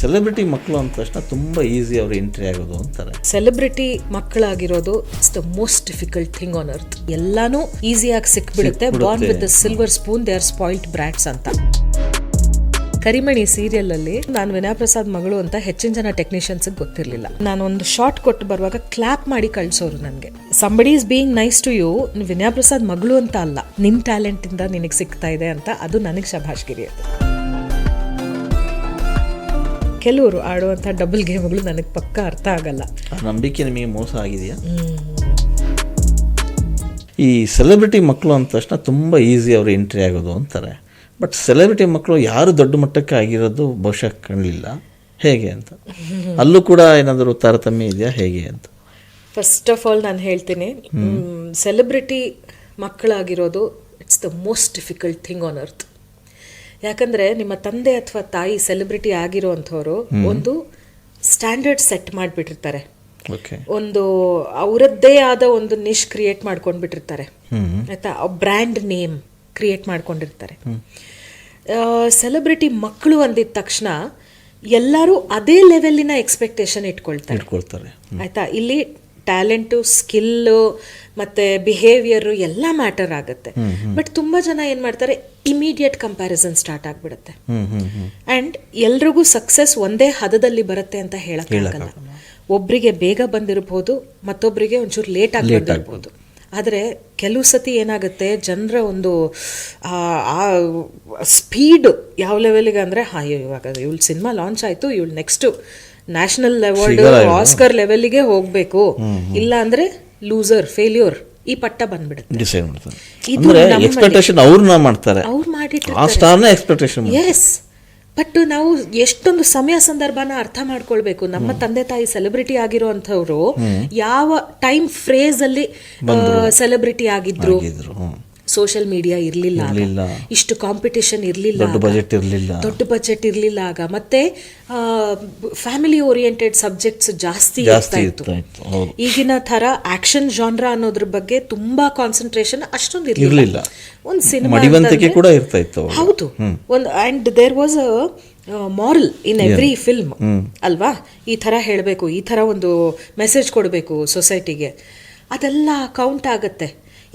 Celebrity ಮಕ್ಕಳು ಅಂದ ತಕ್ಷಣ ತುಂಬ ಈಸಿ ಅವ್ರು ಎಂಟ್ರಿ ಆಗೋದು ಅಂತಾರೆ. Celebrity ಮಕ್ಕಳಾಗಿರೋದು it's the most difficult thing on earth ಎಲ್ಲಾನು ಈಸಿಯಾಗಿ ಸಿಕ್ಬಿಡುತ್ತೆ. Born with the silver spoon they are spoiled brats ಅಂತ. ಕರಿಮಣಿ ಸೀರಿಯಲ್ ಅಲ್ಲಿ ನಾನು ವಿನಯ ಪ್ರಸಾದ್ ಮಗಳು ಅಂತ ಹೆಚ್ಚಿನ ಜನ ಟೆಕ್ನಿಷಿಯನ್ಸ್ ಗೊತ್ತಿರಲಿಲ್ಲ. ನಾನು ಒಂದು ಶಾರ್ಟ್ ಕೊಟ್ಟು ಬರುವಾಗ ಕ್ಲಾಪ್ ಮಾಡಿ ಕಳ್ಸೋರು ನನಗೆ. Somebody is being nice to you Vinaya Prasad ಮಗಳು ಅಂತ ಅಲ್ಲ. ನಿನ್ ಟ್ಯಾಲೆಂಟ್ ಇಂದ ನಿನಗೆ ಸಿಗ್ತಾ ಇದೆ ಅಂತ ಅದು ನನಗೆ ಶಭಾಷ್ಗಿರಿ ಅದು. ಕೆಲವರು ಆಡುವಂಥ ಡಬಲ್ ಗೇಮ್ಗಳು ನನಗೆ ಪಕ್ಕ ಅರ್ಥ ಆಗಲ್ಲ. ನಂಬಿಕೆ ನಿಮಗೆ ಮೋಸ ಆಗಿದೆಯಾ? ಈ ಸೆಲೆಬ್ರಿಟಿ ಮಕ್ಕಳು ಅಂದ ತಕ್ಷಣ ತುಂಬ ಈಸಿ ಅವರು ಎಂಟ್ರಿ ಆಗೋದು ಅಂತಾರೆ. ಬಟ್ ಸೆಲೆಬ್ರಿಟಿ ಮಕ್ಕಳು ಯಾರು ದೊಡ್ಡ ಮಟ್ಟಕ್ಕೆ ಆಗಿರೋದು ಬಹುಶಃ ಕಾಣಲಿಲ್ಲ. ಹೇಗೆ ಅಂತ? ಅಲ್ಲೂ ಕೂಡ ಏನಾದರೂ ತಾರತಮ್ಯ ಇದೆಯಾ? ಹೇಗೆ ಅಂತ? ಫಸ್ಟ್ ಆಫ್ ಆಲ್ ನಾನು ಹೇಳ್ತೀನಿ celebrity ಮಕ್ಕಳಾಗಿರೋದು it's the most difficult thing on earth ಯಾಕಂದ್ರೆ ನಿಮ್ಮ ತಂದೆ ಅಥವಾ ತಾಯಿ ಸೆಲೆಬ್ರಿಟಿ ಆಗಿರೋವಂಥವ್ರು ಒಂದು ಸ್ಟ್ಯಾಂಡರ್ಡ್ ಸೆಟ್ ಮಾಡಿಬಿಟ್ಟಿರ್ತಾರೆ. ಒಂದು ಅವರದ್ದೇ ಆದ ಒಂದು ನಿಶ್ ಕ್ರಿಯೇಟ್ ಮಾಡ್ಕೊಂಡ್ಬಿಟ್ಟಿರ್ತಾರೆ. ಆಯ್ತಾ? ಬ್ರ್ಯಾಂಡ್ ನೇಮ್ ಕ್ರಿಯೇಟ್ ಮಾಡ್ಕೊಂಡಿರ್ತಾರೆ. ಸೆಲೆಬ್ರಿಟಿ ಮಕ್ಕಳು ಅಂದಿದ ತಕ್ಷಣ ಎಲ್ಲರೂ ಅದೇ ಲೆವೆಲ್ಲಿನ ಎಕ್ಸ್ಪೆಕ್ಟೇಷನ್ ಇಟ್ಕೊಳ್ತಾರೆ. ಆಯ್ತಾ? ಇಲ್ಲಿ ಟ್ಯಾಲೆಂಟು ಸ್ಕಿಲ್ಲು ಮತ್ತೆ ಬಿಹೇವಿಯರು ಎಲ್ಲ ಮ್ಯಾಟರ್ ಆಗುತ್ತೆ. ಬಟ್ ತುಂಬಾ ಜನ ಏನು ಮಾಡ್ತಾರೆ ಇಮಿಡಿಯೇಟ್ ಕಂಪ್ಯಾರಿಸನ್ ಸ್ಟಾರ್ಟ್ ಆಗಿಬಿಡುತ್ತೆ. ಅಂಡ್ ಎಲ್ರಿಗೂ ಸಕ್ಸಸ್ ಒಂದೇ ಹದದಲ್ಲಿ ಬರುತ್ತೆ ಅಂತ ಹೇಳೋಕ್ಕಾಗಲ್ಲ ಒಬ್ರಿಗೆ ಬೇಗ ಬಂದಿರಬಹುದು ಮತ್ತೊಬ್ಬರಿಗೆ ಒಂಚೂರು ಲೇಟ್ ಆಗಿ ಬಂದಿರಬಹುದು ಆದರೆ ಕೆಲವು ಸತಿ ಏನಾಗುತ್ತೆ ಜನರ ಒಂದು ಆ ಸ್ಪೀಡ್ ಯಾವ ಲೆವೆಲ್ಗೆ ಅಂದರೆ ಹಾ ಇವಾಗ ಇವಳು ಸಿನಿಮಾ ಲಾಂಚ್ ಆಯಿತು ಇವಳು ನೆಕ್ಸ್ಟ್ ನ್ಯಾಷನಲ್ ಅವಾರ್ಡ್ ಆಸ್ಕರ್ ಲೆವೆಲ್ಗೆ ಹೋಗಬೇಕು. ಇಲ್ಲ ಅಂದ್ರೆ ಲೂಸರ್ ಫೇಲ್ಯೂರ್ ಈ ಪಟ್ಟ ಬಂದ್ಬಿಡುತ್ತೆ. ಡಿಸೈಡ್ ಮಾಡ್ತಾರೆ. ಅಂದರೆ ಎಕ್ಸ್ಪೆಕ್ಟೇಷನ್ ಅವ್ರನ್ನ ಮಾಡ್ತಾರೆ. ಅವ್ರು ಆ ಮಾಡಿಟ್ಟಿರ್ತಾರೆ ಸ್ಟಾರ್ನ ಎಕ್ಸ್ಪೆಕ್ಟೇಷನ್ ಎಸ್ ಬಟ್ ನಾವು ಎಷ್ಟೊಂದು ಸಮಯ ಸಂದರ್ಭನ ಅರ್ಥ ಮಾಡ್ಕೊಳ್ಬೇಕು. ನಮ್ಮ ತಂದೆ ತಾಯಿ ಸೆಲೆಬ್ರಿಟಿ ಆಗಿರುವಂತವ್ರು ಯಾವ ಟೈಮ್ ಫ್ರೇಸ್ ಅಲ್ಲಿ ಸೆಲೆಬ್ರಿಟಿ ಆಗಿದ್ರು. ಸೋಷಿಯಲ್ ಮೀಡಿಯಾ ಇರ್ಲಿಲ್ಲ. ಇಷ್ಟು ಕಾಂಪಿಟೇಷನ್ ಇರ್ಲಿಲ್ಲ ದೊಡ್ಡ ಬಜೆಟ್ ಇರಲಿಲ್ಲ. ದೊಡ್ಡ ಬಜೆಟ್ ಇರ್ಲಿಲ್ಲ ಆಗ. ಮತ್ತೆ ಫ್ಯಾಮಿಲಿ ಓರಿಯೆಂಟೆಡ್ ಸಬ್ಜೆಕ್ಟ್ಸ್ ಜಾಸ್ತಿ ಇರ್ತಾ ಇತ್ತು. ಈಗಿನ ತರ ಆಕ್ಷನ್ ಜಾನ್ರ ಅನ್ನೋದ್ರ ಬಗ್ಗೆ ತುಂಬಾ ಕಾನ್ಸಂಟ್ರೇಷನ್ ಅಷ್ಟೊಂದು ಇರ್ಲಿಲ್ಲ. ಒಂದು ಸಿನಿಮಾ ಕೂಡ ಇರ್ತಾ ಇತ್ತು ಹೌದು. ಒಂದು and there was a moral in every film ಅಲ್ವಾ? ಈ ತರ ಹೇಳಬೇಕು ಈ ಥರ ಒಂದು ಮೆಸೇಜ್ ಕೊಡಬೇಕು ಸೊಸೈಟಿಗೆ ಅದೆಲ್ಲ ಕೌಂಟ್ ಆಗುತ್ತೆ.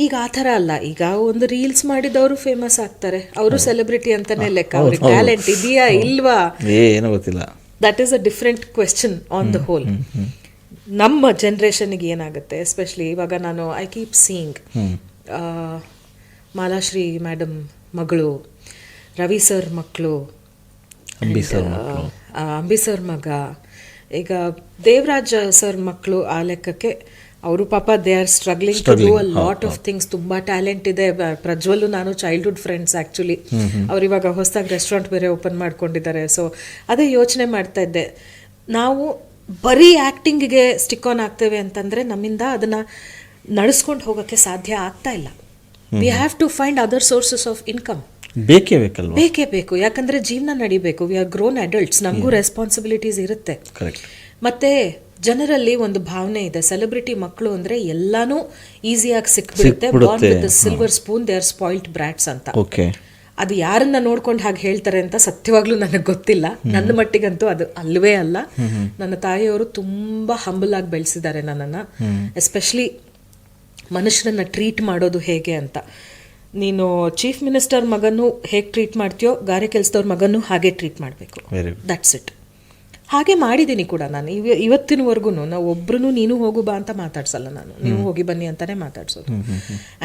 ಈಗ ಆ ಥರ ಅಲ್ಲ. ಈಗ ಒಂದು ರೀಲ್ಸ್ ಮಾಡಿದವರು ಫೇಮಸ್ ಆಗ್ತಾರೆ. ಅವರು ಸೆಲೆಬ್ರಿಟಿ ಅಂತಾನೆ ಲೆಕ್ಕ. ಅವ್ರಿಗೆ ಟ್ಯಾಲೆಂಟ್ ಇದೆಯಾ ಇಲ್ವಾ? ಏನು ಗೊತ್ತಿಲ್ಲ. That is a different question on the whole ನಮ್ಮ ಜನ್ರೇಷನ್ಗೆ ಏನಾಗುತ್ತೆ? ಎಸ್ಪೆಷಲಿ ಇವಾಗ ನಾನು I keep seeing Malashri madam ಮಗಳು ರವಿ ಸರ್ ಮಕ್ಕಳು ಅಂಬಿ ಸರ್ ಅಂಬಿ ಸರ್ ಮಗ. ಈಗ ದೇವರಾಜ್ ಸರ್ ಮಕ್ಕಳು ಆ ಲೆಕ್ಕಕ್ಕೆ ಅವರು ಪಾಪ they are struggling to do a lot of things ತುಂಬಾ ಟ್ಯಾಲೆಂಟ್ ಇದೆ. ಪ್ರಜ್ವಲ್ ಪ್ರಜ್ವಲ್ಲು ನಾನು ಚೈಲ್ಡ್ಹುಡ್ ಫ್ರೆಂಡ್ಸ್ ಆ್ಯಕ್ಚುಲಿ ಅವ್ರು ಇವಾಗ ಹೊಸದಾಗಿ ರೆಸ್ಟೋರೆಂಟ್ ಬೇರೆ ಓಪನ್ ಮಾಡ್ಕೊಂಡಿದ್ದಾರೆ. ಸೊ ಅದೇ ಯೋಚನೆ ಮಾಡ್ತಾ ಇದ್ದೆ. ನಾವು ಬರೀ ಆ್ಯಕ್ಟಿಂಗಿಗೆ ಸ್ಟಿಕ್ ಆನ್ ಆಗ್ತೇವೆ ಅಂತಂದ್ರೆ ನಮ್ಮಿಂದ ಅದನ್ನ ನಡೆಸ್ಕೊಂಡು ಹೋಗೋಕ್ಕೆ ಸಾಧ್ಯ ಆಗ್ತಾ ಇಲ್ಲ. We have to find other sources of income ಬೇಕೇ ಬೇಕಲ್ಲ ಬೇಕೇ ಬೇಕು. ಯಾಕಂದ್ರೆ ಜೀವನ ನಡಿಬೇಕು. ವಿ ಆರ್ ಗ್ರೋನ್ ಅಡಲ್ಟ್ಸ್ ನಮಗೂ ರೆಸ್ಪಾನ್ಸಿಬಿಲಿಟೀಸ್ ಇರುತ್ತೆ. ಮತ್ತೆ ಜನರಲ್ಲಿ ಒಂದು ಭಾವನೆ ಇದೆ. ಸೆಲೆಬ್ರಿಟಿ ಮಕ್ಕಳು ಅಂದ್ರೆ ಎಲ್ಲಾನು ಈಸಿಯಾಗಿ ಸಿಕ್ಬಿಡುತ್ತೆ. Born with the silver spoon they are spoiled brats ಅಂತ. ಅದು ಯಾರನ್ನ ನೋಡ್ಕೊಂಡು ಹಾಗೆ ಹೇಳ್ತಾರೆ ಅಂತ ಸತ್ಯವಾಗ್ಲೂ ನನಗೆ ಗೊತ್ತಿಲ್ಲ. ನನ್ನ ಮಟ್ಟಿಗಂತೂ ಅದು ಅಲ್ವೇ ಅಲ್ಲ. ನನ್ನ ತಾಯಿಯವರು ತುಂಬಾ ಹಂಬಲ್ ಆಗಿ ಬೆಳೆಸಿದ್ದಾರೆ ನನ್ನನ್ನು. ಎಸ್ಪೆಷಲಿ ಮನುಷ್ಯರನ್ನ ಟ್ರೀಟ್ ಮಾಡೋದು ಹೇಗೆ ಅಂತ. ನೀನು ಚೀಫ್ ಮಿನಿಸ್ಟರ್ ಮಗನೂ ಹೇಗೆ ಟ್ರೀಟ್ ಮಾಡ್ತೀಯೋ ಗಾರೆ ಕೆಲಸದವ್ರ ಮಗನೂ ಹಾಗೆ ಟ್ರೀಟ್ ಮಾಡಬೇಕು. ದಟ್ಸ್ ಇಟ್ ಹಾಗೆ ಮಾಡಿದ್ದೀನಿ ಕೂಡ ನಾನು. ಇವ ಇವತ್ತಿನವರೆಗೂ ನಾವು ಒಬ್ರು ನೀನು ಹೋಗು ಬಾ ಅಂತ ಮಾತಾಡ್ಸಲ್ಲ ನಾನು. ನೀವು ಹೋಗಿ ಬನ್ನಿ ಅಂತಾನೆ ಮಾತಾಡ್ಸೋದು.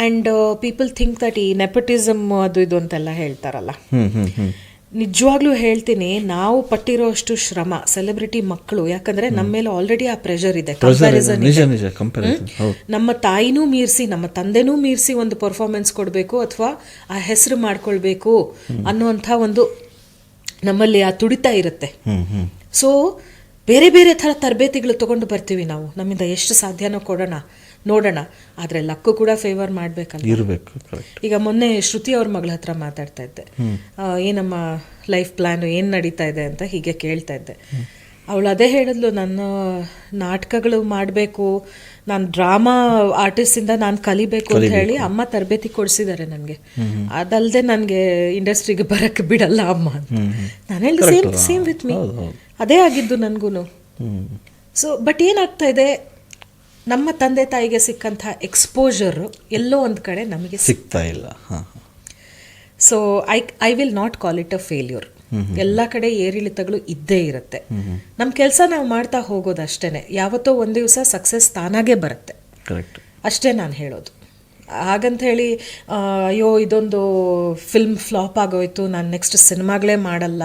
ಆ್ಯಂಡ್ ಪೀಪಲ್ ಥಿಂಕ್ ದಟ್ ಈ ನೆಪಟಿಸಮ್ ಅದು ಇದು ಅಂತೆಲ್ಲ ಹೇಳ್ತಾರಲ್ಲ. ನಿಜವಾಗ್ಲೂ ಹೇಳ್ತೀನಿ ನಾವು ಪಟ್ಟಿರೋ ಅಷ್ಟು ಶ್ರಮ ಸೆಲೆಬ್ರಿಟಿ ಮಕ್ಕಳು ಯಾಕಂದ್ರೆ ನಮ್ಮ ಮೇಲೆ ಆಲ್ರೆಡಿ ಆ ಪ್ರೆಷರ್ ಇದೆ ನಮ್ಮ ತಾಯಿನೂ ಮೀರಿಸಿ ನಮ್ಮ ತಂದೆನೂ ಮೀರಿಸಿ ಒಂದು ಪರ್ಫಾರ್ಮೆನ್ಸ್ ಕೊಡಬೇಕು ಅಥವಾ ಆ ಹೆಸರು ಮಾಡ್ಕೊಳ್ಬೇಕು ಅನ್ನುವಂಥ ಒಂದು ನಮ್ಮಲ್ಲಿ ಆ ತುಡಿತ ಇರುತ್ತೆ. ಸೊ ಬೇರೆ ಬೇರೆ ಥರ ತರಬೇತಿಗಳು ತೊಗೊಂಡು ಬರ್ತೀವಿ ನಾವು. ನಮ್ಮಿಂದ ಎಷ್ಟು ಸಾಧ್ಯನೋ ಕೊಡೋಣ ನೋಡೋಣ. ಆದರೆ ಲಕ್ಕು ಕೂಡ ಫೇವರ್ ಮಾಡಬೇಕಲ್ಲ ಇರಬೇಕು ಈಗ ಮೊನ್ನೆ ಶ್ರುತಿ ಅವ್ರ ಮಗಳ ಹತ್ರ ಮಾತಾಡ್ತಾ ಇದ್ದೆ. ಏನಮ್ಮ ಲೈಫ್ ಪ್ಲಾನ್ ಏನು ನಡೀತಾ ಇದೆ ಅಂತ ಹೀಗೆ ಕೇಳ್ತಾ ಇದ್ದೆ. ಅವಳು ಅದೇ ಹೇಳಿದ್ಲು ನನ್ನ ನಾಟಕಗಳು ಮಾಡಬೇಕು ನಾನು ಡ್ರಾಮಾ ಆರ್ಟಿಸ್ಟಿಂದ ನಾನು ಕಲಿಬೇಕು ಅಂತ ಹೇಳಿ ಅಮ್ಮ ತರಬೇತಿ ಕೊಡಿಸಿದ್ದಾರೆ ನನಗೆ. ಅದಲ್ಲದೆ ನನಗೆ ಇಂಡಸ್ಟ್ರಿಗೆ ಬರಕ್ಕೆ ಬಿಡಲ್ಲ ಅಮ್ಮ ಅಂತ. ನಾನು ಹೇಳಿ ಸೇಮ್ ಸೇಮ್ ವಿತ್ ಮೀ ಅದೇ ಆಗಿದ್ದು ನನಗೂ ಸೊ ಬಟ್ ಏನಾಗ್ತಾ ಇದೆ? ನಮ್ಮ ತಂದೆ ತಾಯಿಗೆ ಸಿಕ್ಕಂಥ ಎಕ್ಸ್ಪೋಜರ್ ಎಲ್ಲೋ ಒಂದು ಕಡೆ ನಮಗೆ ಸಿಗ್ತಾ ಇಲ್ಲ. So I I will not call it a failure ಎಲ್ಲ ಕಡೆ ಏರಿಳಿತಗಳು ಇದ್ದೇ ಇರುತ್ತೆ. ನಮ್ಮ ಕೆಲಸ ನಾವು ಮಾಡ್ತಾ ಹೋಗೋದು ಅಷ್ಟೇನೆ. ಯಾವತ್ತೋ ಒಂದು ದಿವಸ ಸಕ್ಸಸ್ ತಾನಾಗೆ ಬರುತ್ತೆ. ಅಷ್ಟೇ ನಾನು ಹೇಳೋದು. ಹಾಗಂತ ಹೇಳಿ ಅಯ್ಯೋ ಇದೊಂದು ಫಿಲ್ಮ್ ಫ್ಲಾಪ್ ಆಗೋಯ್ತು ನಾನು ನೆಕ್ಸ್ಟ್ ಸಿನಿಮಾಗಳೇ ಮಾಡಲ್ಲ.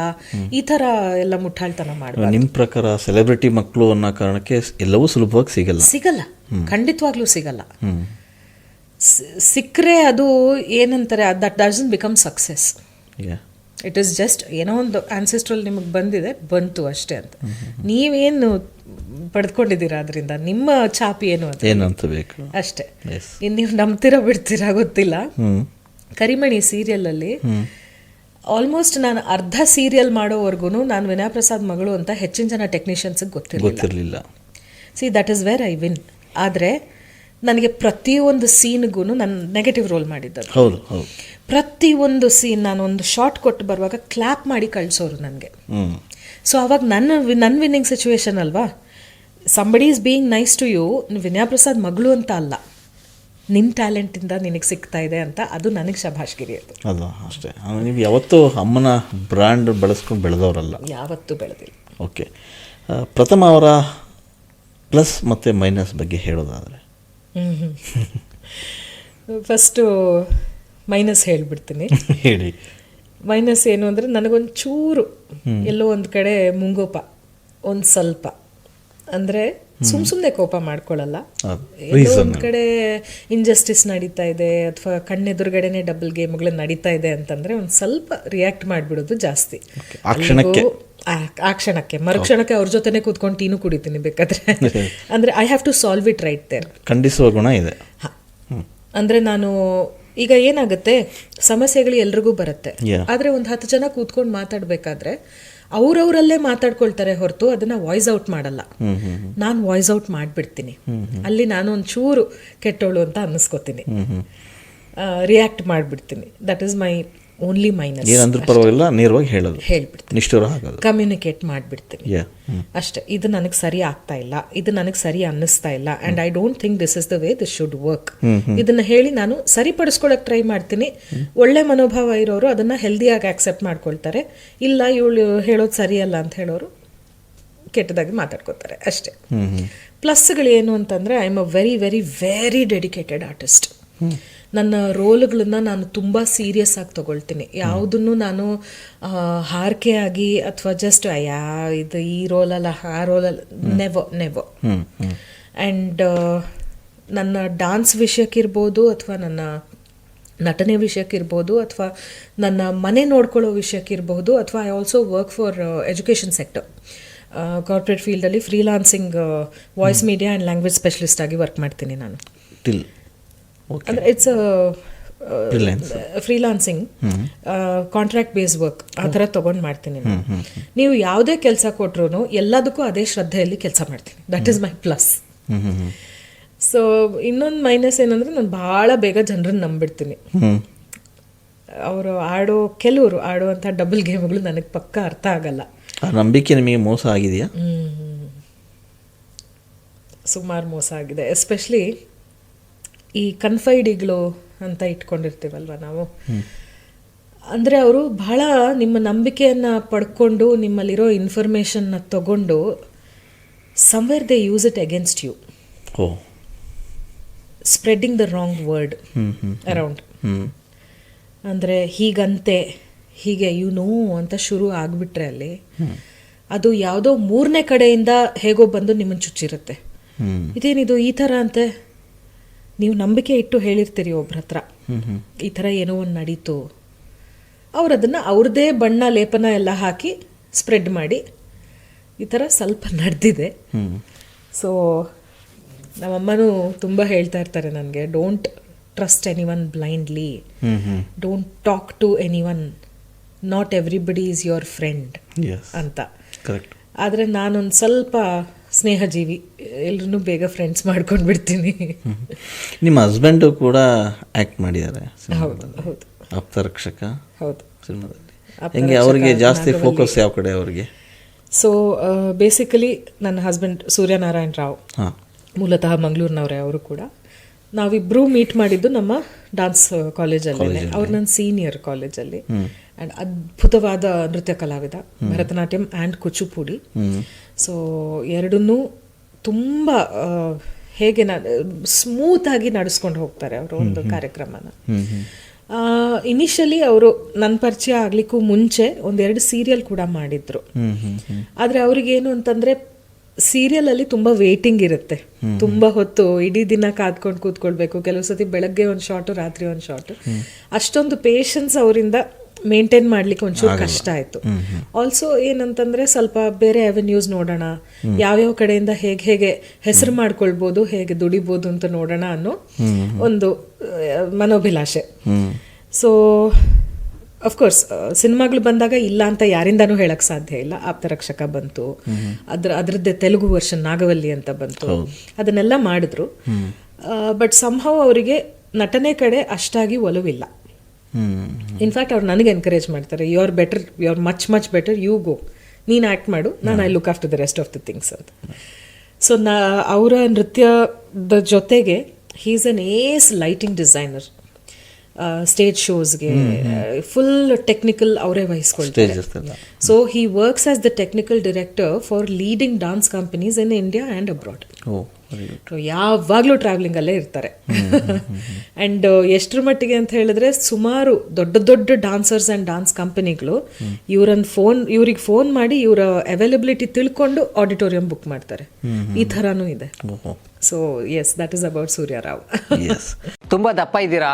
ಈ ಥರ ಎಲ್ಲ ಮುಟ್ಟಾಳ್ತನ ಮಾಡ ನಿಮ್ಮ ಪ್ರಕಾರ ಸೆಲೆಬ್ರಿಟಿ ಮಕ್ಕಳು ಅನ್ನೋ ಕಾರಣಕ್ಕೆ ಎಲ್ಲವೂ ಸುಲಭವಾಗಿ ಸಿಗಲ್ಲ? ಸಿಗಲ್ಲ. ಖಂಡಿತವಾಗ್ಲೂ ಸಿಗಲ್ಲ. ಸಿಕ್ಕರೆ ಅದು ಏನಂತಾರೆ that doesn't become success it is just ಏನೋ ಒಂದು ಆನ್ಸೆಸ್ಟ್ರಲ್ ನಿಮಗೆ ಬಂದಿದೆ ಬಂತು ಅಷ್ಟೇ ಅಂತ. ನೀವೇನು ಪಡೆದುಕೊಂಡಿದ್ದೀರಾ ಅದರಿಂದ? ನಿಮ್ಮ ಚಾಪಿ ಏನು ಅಂತ ಏನಂತ ಬೇಕು? ಅಷ್ಟೇ. ನೀವು ನಂಬ್ತೀರಾ ಬಿಡ್ತೀರಾ ಗೊತ್ತಿಲ್ಲ. ಕರಿಮಣಿ ಸೀರಿಯಲ್ ಅಲ್ಲಿ ಆಲ್ಮೋಸ್ಟ್ ನಾನು ಅರ್ಧ ಸೀರಿಯಲ್ ಮಾಡೋವರೆಗೂ ನಾನು ವಿನಯ ಪ್ರಸಾದ್ ಮಗಳು ಅಂತ ಹೆಚ್ಚಿನ ಜನ ಟೆಕ್ನಿಷಿಯನ್ಸ್ಗೆ ಗೊತ್ತಿರಲಿಲ್ಲ. ಗೊತ್ತಿರಲಿಲ್ಲ. See that is where I win ಆದರೆ ನನಗೆ ಪ್ರತಿಯೊಂದು ಸೀನ್ಗೂ ನಾನು ನೆಗೆಟಿವ್ ರೋಲ್ ಮಾಡಿದ್ದದು. ಹೌದು ಹೌದು. ಪ್ರತಿಯೊಂದು ಸೀನ್ ನಾನು ಒಂದು ಶಾರ್ಟ್ ಕೊಟ್ಟು ಬರುವಾಗ ಕ್ಲ್ಯಾಪ್ ಮಾಡಿ ಕಳಿಸೋರು ನನಗೆ. ಸೊ ಅವಾಗ ನನ್ನ ನನ್ನ ವಿನ್ನಿಂಗ್ ಸಿಚುವೇಶನ್ ಅಲ್ವಾ? Somebody is being nice to you Vinaya Prasad ಮಗಳು ಅಂತ ಅಲ್ಲ. ನಿನ್ನ ಟ್ಯಾಲೆಂಟಿಂದ ನಿನಗೆ ಸಿಗ್ತಾ ಇದೆ ಅಂತ ಅದು ನನಗೆ ಶಭಾಷ್ಗಿರಿ ಅದು. ಅಲ್ಲ ಅಷ್ಟೇ. ನೀವು ಯಾವತ್ತೂ ಅಮ್ಮನ ಬ್ರ್ಯಾಂಡ್ ಬೆಳೆಸ್ಕೊಂಡು ಬೆಳೆದವರಲ್ಲ. ಯಾವತ್ತೂ ಬೆಳೆದಿಲ್ಲ. ಓಕೆ ಪ್ರಥಮ ಅವರ ಪ್ಲಸ್ ಮತ್ತು ಮೈನಸ್ ಬಗ್ಗೆ ಹೇಳೋದಾದರೆ ಫಸ್ಟು ಮೈನಸ್ ಹೇಳ್ಬಿಡ್ತೀನಿ. ಹೇಳಿ. ಮೈನಸ್ ಏನು ಅಂದರೆ ನನಗೊಂದು ಚೂರು ಎಲ್ಲೋ ಒಂದು ಕಡೆ ಮುಂಗೋಪ ಒಂದು ಸ್ವಲ್ಪ. ಅಂದರೆ ಸುಮ್ ಸುಮ್ನೆ ಕೋಪ ಮಾಡ್ಕೊಳ್ಳಲ್ಲ ಒಂದ್ ಕಡೆ ಇನ್ಜಸ್ಟಿಸ್ ನಡೀತಾ ಇದೆ ಅಥವಾ ಕಣ್ಣೆದುರುಗಡೆನೆ ಡಬಲ್ ಗೇಮ್ಗಳು ನಡೀತಾ ಇದೆ ಅಂತಂದ್ರೆ ಒಂದ್ ಸ್ವಲ್ಪ ರಿಯಾಕ್ಟ್ ಮಾಡ್ಬಿಡೋದು ಜಾಸ್ತಿ. ಆ ಕ್ಷಣಕ್ಕೆ. ಮರುಕ್ಷಣಕ್ಕೆ ಅವ್ರ ಜೊತೆನೆ ಕೂತ್ಕೊಂಡು ಟೀನು ಕುಡಿತೀನಿ ಬೇಕಾದ್ರೆ. ಅಂದ್ರೆ I have to solve it right there ಖಂಡಿಸುವ ಗುಣ ಇದೆ. ಅಂದ್ರೆ ನಾನು ಈಗ ಏನಾಗುತ್ತೆ ಸಮಸ್ಯೆಗಳು ಎಲ್ರಿಗೂ ಬರುತ್ತೆ. ಆದ್ರೆ ಒಂದು ಹತ್ತು ಜನ ಕೂತ್ಕೊಂಡು ಮಾತಾಡ್ಬೇಕಾದ್ರೆ ಅವ್ರವರಲ್ಲೇ ಮಾತಾಡ್ಕೊಳ್ತಾರೆ ಹೊರತು ಅದನ್ನ ವಾಯ್ಸ್ ಔಟ್ ಮಾಡಲ್ಲ. ನಾನು ವಾಯ್ಸ್ ಔಟ್ ಮಾಡಿಬಿಡ್ತೀನಿ. ಅಲ್ಲಿ ನಾನು ಒಂದು ಚೂರು ಕೆಟ್ಟೋಳು ಅಂತ ಅನ್ನಿಸ್ಕೋತೀನಿ. ರಿಯಾಕ್ಟ್ ಮಾಡಿಬಿಡ್ತೀನಿ. That is my only minus ಏನಂದ್ರೂ ಪರವಾಗಿಲ್ಲ ನೇರವಾಗಿ ಹೇಳೋದು. ಹೇಳ್ಬಿಡ್ತೀನಿ. ನಿಷ್ಠುರ ಆಗೋದು ಕಮ್ಯುನಿಕೇಟ್ ಮಾಡಿಬಿಡ್ತೀನಿ. ಅಷ್ಟೇ. ಇದು ನನಗೆ ಸರಿ ಆಗ್ತಾ ಇಲ್ಲ. ಇದು ನನಗೆ ಸರಿ ಅನ್ನಿಸ್ತಾ ಇಲ್ಲ. And I don't think this is the way this should work ಇದನ್ನ ಹೇಳಿ ನಾನು ಸರಿಪಡಿಸ್ಕೊಳಕ್ ಟ್ರೈ ಮಾಡ್ತೀನಿ. ಒಳ್ಳೆ ಮನೋಭಾವ ಇರೋರು ಅದನ್ನ ಹೆಲ್ದಿಯಾಗಿ ಆಕ್ಸೆಪ್ಟ್ ಮಾಡ್ಕೊಳ್ತಾರೆ. ಇಲ್ಲ ಇವಳು ಹೇಳೋದು ಸರಿಯಲ್ಲ ಅಂತ ಹೇಳೋರು ಕೆಟ್ಟದಾಗಿ ಮಾತಾಡ್ಕೋತಾರೆ ಅಷ್ಟೇ. ಪ್ಲಸ್ಗಳು ಏನು ಅಂತಂದ್ರೆ I am a very very very dedicated artist ನನ್ನ ರೋಲ್ಗಳನ್ನ ನಾನು ತುಂಬ ಸೀರಿಯಸ್ ಆಗಿ ತಗೊಳ್ತೀನಿ. ಯಾವುದನ್ನು ನಾನು ಆ, ಹಾರಿಕೆ ಆಗಿ ಅಥವಾ ಜಸ್ಟ್ ಅಯ್ಯಾ ಇದು ಈ ರೋಲಲ್ಲ ಆ ರೋಲಲ್ಲ ನೆವ ನೆವ ಆ್ಯಂಡ್ ನನ್ನ ಡಾನ್ಸ್ ವಿಷಯಕ್ಕಿರ್ಬೋದು ಅಥವಾ ನನ್ನ ನಟನೆ ವಿಷಯಕ್ಕಿರ್ಬೋದು ಅಥವಾ ನನ್ನ ಮನೆ ನೋಡ್ಕೊಳ್ಳೋ ವಿಷಯಕ್ಕಿರ್ಬೋದು ಅಥವಾ I also work for education sector corporate ಫೀಲ್ಡಲ್ಲಿ freelancing voice media and language specialist ಆಗಿ ವರ್ಕ್ ಮಾಡ್ತೀನಿ ನಾನು. ಟಿಲ್ ಅಂದರೆ it's. Freelancing contract base work ಆ ಥರ ತೊಗೊಂಡು ಮಾಡ್ತೀನಿ ನೀವು ಯಾವುದೇ ಕೆಲಸ ಕೊಟ್ರು ಎಲ್ಲದಕ್ಕೂ ಅದೇ ಶ್ರದ್ಧೆಯಲ್ಲಿ ಕೆಲಸ ಮಾಡ್ತೀನಿ. That is my plus so ಇನ್ನೊಂದು ಮೈನಸ್ ಏನಂದ್ರೆ ನಾನು ಭಾಳ ಬೇಗ ಜನರನ್ನ ನಂಬಿಡ್ತೀನಿ. ಅವರು ಆಡೋ ಕೆಲವರು ಆಡುವಂಥ ಡಬಲ್ ಗೇಮ್ಗಳು ನನಗೆ ಪಕ್ಕ ಅರ್ಥ ಆಗಲ್ಲ. ನಂಬಿಕೆ ನಿಮಗೆ ಮೋಸ ಆಗಿದೆಯಾ? ಸುಮಾರು ಮೋಸ ಆಗಿದೆ. ಎಸ್ಪೆಷಲಿ ಈ ಕನ್ಫೈಡಿಗಳು ಅಂತ ಇಟ್ಕೊಂಡಿರ್ತೀವಲ್ವ ನಾವು? ಅಂದರೆ ಅವರು ಬಹಳ ನಿಮ್ಮ ನಂಬಿಕೆಯನ್ನು ಪಡ್ಕೊಂಡು ನಿಮ್ಮಲ್ಲಿರೋ ಇನ್ಫಾರ್ಮೇಷನ್ನ ತಗೊಂಡು somewhere they use it against you spreading the wrong word around ಅಂದರೆ ಹೀಗಂತೆ ಹೀಗೆ ಯು ನೋ ಅಂತ ಶುರು ಆಗಿಬಿಟ್ರೆ ಅಲ್ಲಿ ಅದು ಯಾವುದೋ ಮೂರನೇ ಕಡೆಯಿಂದ ಹೇಗೋ ಬಂದು ನಿಮ್ಮನ್ನು ಚುಚ್ಚಿರುತ್ತೆ. ಇದೇನಿದು ಈ ಥರ ಅಂತೆ? ನೀವು ನಂಬಿಕೆ ಇಟ್ಟು ಹೇಳಿರ್ತೀರಿ ಒಬ್ರ ಹತ್ರ. ಈ ಥರ ಏನೋ ಒಂದು ನಡೀತು. ಅವ್ರು ಅದನ್ನು ಅವ್ರದ್ದೇ ಬಣ್ಣ ಲೇಪನ ಎಲ್ಲ ಹಾಕಿ ಸ್ಪ್ರೆಡ್ ಮಾಡಿ ಈ ಥರ ಸ್ವಲ್ಪ ನಡೆದಿದೆ. ಸೊ ನಮ್ಮಮ್ಮನೂ ತುಂಬ ಹೇಳ್ತಾ ಇರ್ತಾರೆ ನನಗೆ don't trust anyone blindly don't talk to anyone not everybody is your friend ಅಂತ. ಆದರೆ ನಾನೊಂದು ಸ್ವಲ್ಪ ಸ್ನೇಹಜೀವಿ ಎಲ್ಲರೂ ಬೇಗ ಫ್ರೆಂಡ್ಸ್ ಮಾಡ್ಕೊಂಡು ಬಿಡ್ತೀನಿ ನಿಮ್ಮ ಹಸ್ಬೆಂಡು ಕೂಡ ಆ್ಯಕ್ಟ್ ಮಾಡಿದ್ದಾರೆ ಹೌದು ಹೌದು. ಸಿನಿಮಾದಲ್ಲಿ. ಹೆಂಗೆ ಅವರಿಗೆ ಜಾಸ್ತಿ ಫೋಕಸ್ ಯಾವ ಕಡೆ ಅವರಿಗೆ? ಸೊ ಬೇಸಿಕಲಿ ನನ್ನ ಹಸ್ಬೆಂಡ್ ಸೂರ್ಯನಾರಾಯಣ ರಾವ್ ಮೂಲತಃ ಮಂಗಳೂರಿನವರೇ ಅವರು ಕೂಡ. ನಾವಿಬ್ಬರೂ ಮೀಟ್ ಮಾಡಿದ್ದು ನಮ್ಮ ಡಾನ್ಸ್ ಕಾಲೇಜಲ್ಲಿ ಅವ್ರು ನನ್ನ ಸೀನಿಯರ್ ಕಾಲೇಜಲ್ಲಿ ಆ್ಯಂಡ್ ಅದ್ಭುತವಾದ ನೃತ್ಯ ಕಲಾವಿದ ಭರತನಾಟ್ಯಂ ಆ್ಯಂಡ್ ಕುಚುಪುಡಿ. ಸೊ ಎರಡನ್ನೂ ತುಂಬ ಹೇಗೆ ಸ್ಮೂತ್ ಆಗಿ ನಡೆಸ್ಕೊಂಡು ಹೋಗ್ತಾರೆ ಅವರು ಒಂದು ಕಾರ್ಯಕ್ರಮನ. ಇನಿಷಿಯಲಿ ಅವರು ನನ್ನ ಪರಿಚಯ ಆಗ್ಲಿಕ್ಕೂ ಮುಂಚೆ ಒಂದೆರಡು ಸೀರಿಯಲ್ ಕೂಡ ಮಾಡಿದ್ರು. ಆದ್ರೆ ಅವ್ರಿಗೇನು ಅಂತಂದ್ರೆ ಸೀರಿಯಲ್ ಅಲ್ಲಿ ತುಂಬಾ ವೇಟಿಂಗ್ ಇರುತ್ತೆ. ತುಂಬಾ ಹೊತ್ತು ಇಡೀ ದಿನ ಕಾದ್ಕೊಂಡು ಕೂತ್ಕೊಳ್ಬೇಕು. ಕೆಲವು ಸತಿ ಬೆಳಗ್ಗೆ ಒಂದು ಶಾರ್ಟು ರಾತ್ರಿ ಒಂದು ಶಾರ್ಟು ಅಷ್ಟೊಂದು ಪೇಷನ್ಸ್ ಅವರಿಂದ ಮೇಂಟೈನ್ ಮಾಡ್ಲಿಕ್ಕೆ ಒಂಚೂರು ಕಷ್ಟ ಆಯ್ತು. ಆಲ್ಸೋ ಏನಂತಂದ್ರೆ ಸ್ವಲ್ಪ ಬೇರೆ ಅವೆನ್ಯೂಸ್ ನೋಡೋಣ. ಯಾವ್ಯಾವ ಕಡೆಯಿಂದ ಹೇಗೆ ಹೇಗೆ ಹೆಸರು ಮಾಡ್ಕೊಳ್ಬೋದು ಹೇಗೆ ದುಡಿಬೋದು ಅಂತ ನೋಡೋಣ ಅನ್ನೋ ಒಂದು ಮನೋಭಿಲಾಷೆ. ಸೊ ಅಫ್ಕೋರ್ಸ್ ಸಿನಿಮಾಗಳು ಬಂದಾಗ ಇಲ್ಲ ಅಂತ ಯಾರಿಂದಾನೂ ಹೇಳಕ್ ಸಾಧ್ಯ ಇಲ್ಲ. ಆಪ್ತರಕ್ಷಕ ಬಂತು. ಅದ್ರ ಅದ್ರದ್ದೇ ತೆಲುಗು ವರ್ಷನ್ ನಾಗವಲ್ಲಿ ಅಂತ ಬಂತು. ಅದನ್ನೆಲ್ಲ ಮಾಡಿದ್ರು. ಬಟ್ ಸಂಹವ್ ಅವರಿಗೆ ನಟನೆ ಕಡೆ ಅಷ್ಟಾಗಿ ಒಲವಿಲ್ಲ. ಇನ್ಫ್ಯಾಕ್ಟ್ ಅವ್ರು ನನಗೆ ಎನ್ಕರೇಜ್ ಮಾಡ್ತಾರೆ you are better you are much much better you go ನೀನು ಆ್ಯಕ್ಟ್ ಮಾಡು ನಾನು I look after the rest of the things ಅಂತ. ಸೊ ನಾ ಅವರ ನೃತ್ಯದ ಜೊತೆಗೆ he's an ace lighting designer stage ಶೋಸ್ಗೆ full technical ಅವರೇ ವಹಿಸ್ಕೊಳ್ತಾರೆ. So he works as the technical director for leading dance companies in India and abroad ಯಾವಾಗಲೂ ಟ್ರಾವೆಲಿಂಗಲ್ಲೇ ಇರ್ತಾರೆ. And ಎಷ್ಟರ ಮಟ್ಟಿಗೆ ಅಂತ ಹೇಳಿದ್ರೆ ಸುಮಾರು ದೊಡ್ಡ ದೊಡ್ಡ ಡಾನ್ಸರ್ಸ್ ಅಂಡ್ ಡಾನ್ಸ್ ಕಂಪನಿಗಳು ಇವ್ರನ್ನ ಫೋನ್ ಇವ್ರಿಗೆ ಫೋನ್ ಮಾಡಿ ಇವರ ಅವೈಲಬಿಲಿಟಿ ತಿಳ್ಕೊಂಡು ಆಡಿಟೋರಿಯಂ ಬುಕ್ ಮಾಡ್ತಾರೆ. ಈ ಥರನೂ ಇದೆ. So yes that is about Surya Rao ತುಂಬಾ ದಪ್ಪ ಇದ್ದೀರಾ?